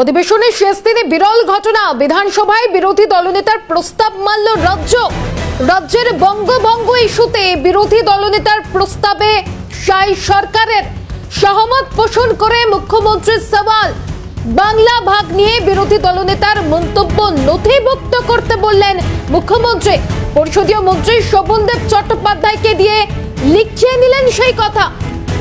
অধিবেশনের শেষ দিনে বিরল ঘটনা। বিধানসভায় বিরোধী দলনেতার প্রস্তাব মানল রাজ্য। রাজ্যের বঙ্গভঙ্গ ইস্যুতে বিরোধী দলনেতার প্রস্তাবে সাই সরকারের সহমত পোষণ করে মুখ্যমন্ত্রীর সওয়াল। বাংলা ভাগ নিয়ে বিরোধী দলনেতার মন্তব্য নথিভুক্ত করতে বললেন মুখ্যমন্ত্রী। পরিষদীয় মন্ত্রী শোভনদেব চট্টোপাধ্যায়কে দিয়ে লিখিয়ে নিলেন সেই কথা।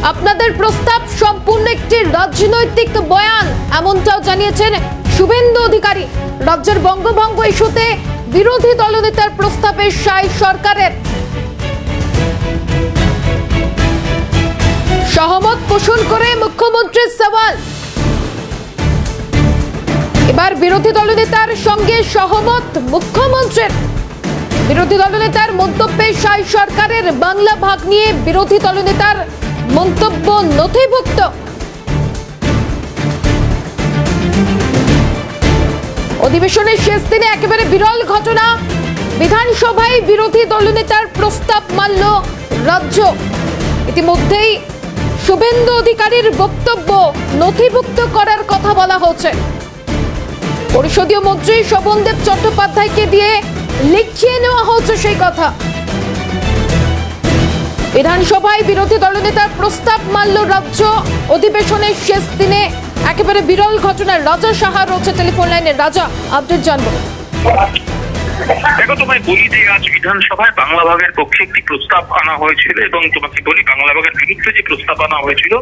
আপনাদের প্রস্তাব সম্পূর্ণ একটি রাজনৈতিক বয়ান, এমনটাও জানিয়েছেন শুভেন্দু অধিকারী। রাজ্যের বঙ্গভঙ্গ ইস্যুতে বিরোধী দলনেতার প্রস্তাবে সাই সরকারের। সহমত পোষণ করে মুখ্যমন্ত্রীর সওয়াল। এবার বিরোধী দলনেতার সঙ্গে সহমত মুখ্যমন্ত্রীর। বিরোধী দলনেতার মন্তব্যে সাই সরকারের বাংলা ভাগ নিয়ে বিরোধী দলনেতার মন্তব্য নথিভুক্ত। অধিবেশনের শেষ দিনে একেবারে বিরল ঘটনা। বিধানসভায় বিরোধী দলনেতার প্রস্তাব মানল রাজ্য। ইতিমধ্যেই শুভেন্দু অধিকারীর বক্তব্য নথিভুক্ত করার কথা বলা হচ্ছে। পরিষদীয় মন্ত্রী শোভনদেব চট্টোপাধ্যায়কে দিয়ে লিখিয়ে নেওয়া হচ্ছে সেই কথা। বিধানসভায় বিরোধী দলনেতার প্রস্তাব মানল রাজ্য অধিবেশনের শেষ দিনে। একেবারে বিরল ঘটনা রাজা সাহা রয়েছে টেলিফোন লাইনে। রাজা, আপডেট জানব। দেখো, তোমায় বলি যে আজ বিধানসভায় বাংলা ভাগের পক্ষে একটি প্রস্তাব আনা হয়েছিল এবং তোমাকে বলি বাংলা ভাগের বিরুদ্ধে যে প্রস্তাব আনা হয়েছিল,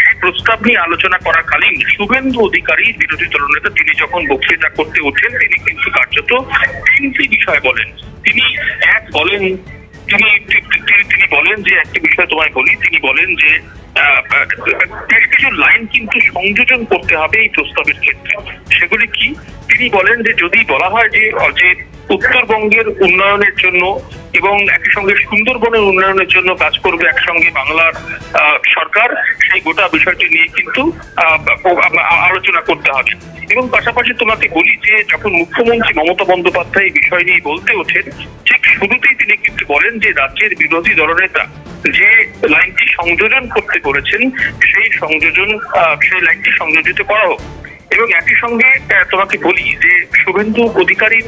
সেই প্রস্তাব নিয়ে আলোচনা করাকালীন শুভেন্দু অধিকারী বিরোধী দলনেতা, তিনি যখন বক্তৃতা করতে ওঠেন, তিনি কিন্তু কার্যত তিনটি বিষয় বলেন। তিনি এক বলেন তিনি তিনি- বলেন যে, একটি বিষয় তোমায় বলি, তিনি বলেন যে বেশ কিছু লাইন কিন্তু সংযোজন করতে হবে এই প্রস্তাবের ক্ষেত্রে। সেগুলি কি? তিনি বলেন যে, যদি বলা হয় যে উত্তরবঙ্গের উন্নয়নের জন্য এবং একই সঙ্গে সুন্দরবনের উন্নয়নের জন্য কাজ করবে একসঙ্গে বাংলার সরকার, সেই গোটা বিষয়টি নিয়ে কিন্তু আলোচনা করতে হবে। এবং পাশাপাশি তোমাকে বলি যে, যখন মুখ্যমন্ত্রী মমতা বন্দ্যোপাধ্যায় এই বিষয় নিয়ে বলতে ওঠেন, ঠিক শুরুতেই তিনি কিন্তু বলেন যে, রাজ্যের বিরোধী দলনেতা যে লাইনটি সংযোজন করতে করেছেন, সেই সংযোজন সেই লাইনটি সংযোজিত করা হোক। এবং একই সঙ্গে তোমাকে বলি যে শুভেন্দু অধিকারী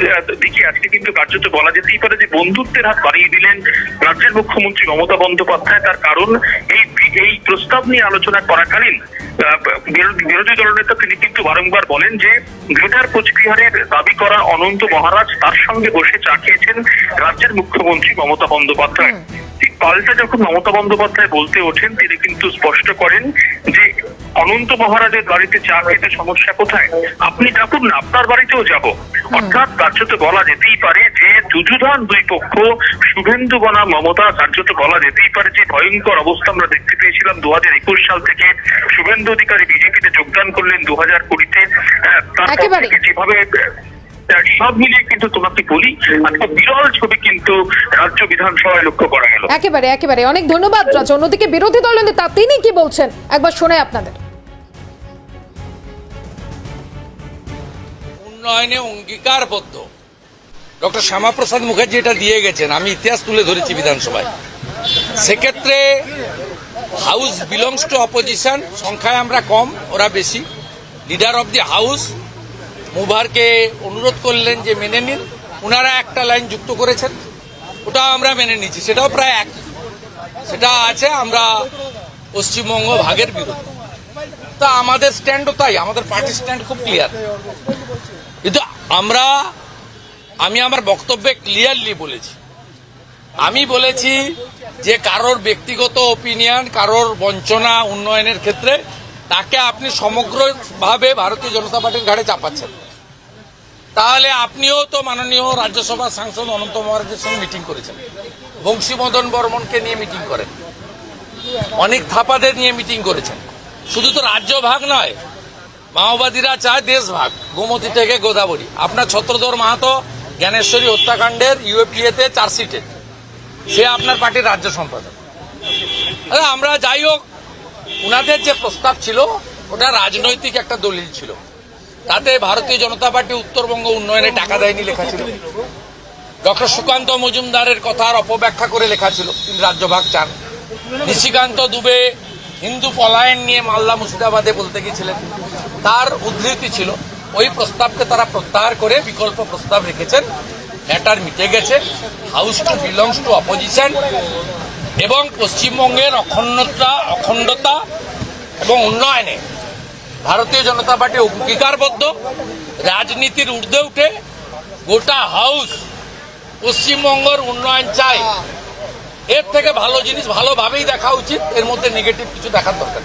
দিকে আজকে কিন্তু কার্যত বলা যেতেই পারে যে বন্ধুত্বের হাত বাড়িয়ে দিলেন রাজ্যের মুখ্যমন্ত্রী মমতা বন্দ্যোপাধ্যায়। তার কারণ এই এই প্রস্তাব নিয়ে আলোচনা করাকালীন বিরোধী দলনেতা তিনি কিন্তু বারংবার বলেন যে গ্রেটার কোচবিহারের দাবি করা অনন্ত মহারাজ তার সঙ্গে বসে চা খেয়েছেন রাজ্যের মুখ্যমন্ত্রী মমতা বন্দ্যোপাধ্যায়। ঠিক পাল্টা যখন মমতা বন্দ্যোপাধ্যায় বলতে ওঠেন তিনি কিন্তু স্পষ্ট করেন যে অনন্ত মহারাজের বাড়িতে চা খেতে সমস্যা কোথায়? আপনি ডাকুন না আপনার বাড়িতেও যাব। অর্থাৎ কার্যত বলা যেতেই পারে যে যুযুধান দুই পক্ষ শুভেন্দু বনাম মমতা কার্যত বলা যেতেই পারে যে ভয়ঙ্কর অবস্থা আমরা দেখতে পেয়েছিলাম দু হাজার একুশ সাল থেকে। শুভেন্দু অধিকারী বিজেপিতে যোগদান করলেন দু হাজার কুড়িতে তারপর একেবারে। যেভাবে সব মিলিয়ে কিন্তু তোমাকে বলি আজকে বিরল ছবি কিন্তু রাজ্য বিধানসভায় লক্ষ্য করা গেল। একেবারে একেবারে। অনেক ধন্যবাদ রাজা অন্যদিকে বিরোধী দলনেতা তিনি কি বলছেন? একবার শুনে আপনাদের। উন্নয়নে অঙ্গীকারবদ্ধ। ডক্টর শ্যামাপ্রসাদ মুখার্জি এটা দিয়ে গেছেন, আমি ইতিহাস তুলে ধরেছি বিধানসভায়। সেক্ষেত্রে হাউস বিলংস টু অপোজিশন, সংখ্যায় আমরা কম, ওরা বেশি। লিডার অব দি হাউস, মুভারকে অনুরোধ করলেন যে মেনে নিন। ওনারা একটা লাইন যুক্ত করেছেন ওটা আমরা মেনে নিচ্ছি সেটাও প্রায় এক। সেটা আছে, আমরা পশ্চিমবঙ্গ ভাগের বিরুদ্ধে। তা আমাদের স্ট্যান্ডও তাই, আমাদের পার্টি স্ট্যান্ড খুব ক্লিয়ার কিন্তু আমরা, আমি আমার বক্তব্যে ক্লিয়ারলি বলেছি। আমি বলেছি যে কারোর ব্যক্তিগত ওপিনিয়ন কারোর বঞ্চনা, উন্নয়নের ক্ষেত্রে তাকে আপনি সমগ্রভাবে ভারতীয় জনতা পার্টির ঘাড়ে চাপাচ্ছেন। তাহলে আপনিও তো মাননীয় রাজ্যসভার সাংসদ অনন্ত মহারাজের সঙ্গে মিটিং করেছেন। বংশীমদন বর্মনকে নিয়ে মিটিং করেন। অনেক থাপাদের নিয়ে মিটিং করেছেন। শুধু তো রাজ্য ভাগ নয় মাওবাদীরা চায় দেশ ভাগ গোমতী থেকে গোদাবরী। আপনার ছত্রধর মাহাতো জ্ঞানেশ্বরী হত্যাকাণ্ডের ইউএপিএতে চার্জশিটে। সে আপনার পার্টির রাজ্য সম্পাদক। আমরা যাই হোক, উনাদের যে প্রস্তাব ছিল, ওটা রাজনৈতিক একটা দলিল ছিল। তাতে ভারতীয় জনতা পার্টি উত্তরবঙ্গ উন্নয়নে টাকা দেয়নি লেখা ছিল। ডক্টর সুকান্ত মজুমদারের কথার অপব্যাখ্যা করে লেখা ছিল, তিনি রাজ্যভাগ চান। নিশিকান্ত দুবে হিন্দু পলায়ন নিয়ে মাল্লা মুর্শিদাবাদে বলতে গিয়েছিলেন, তার উদ্ধৃতি ছিল, ওই প্রস্তাবকে তারা প্রত্যাহার করে বিকল্প প্রস্তাব রেখেছেন। ম্যাটার মিটে গেছে house to belongs to opposition এবং পশ্চিমবঙ্গের অখণ্ডতা অখণ্ডতা এবং উন্নয়নে ভারতীয় জনতা পার্টি অঙ্গীকারবদ্ধ। রাজনীতির ঊর্ধ্বে উঠে গোটা হাউস পশ্চিমবঙ্গের উন্নয়ন চাই এর থেকে ভালো জিনিস ভালোভাবেই দেখা উচিত এর মধ্যে নেগেটিভ কিছু দেখার দরকার।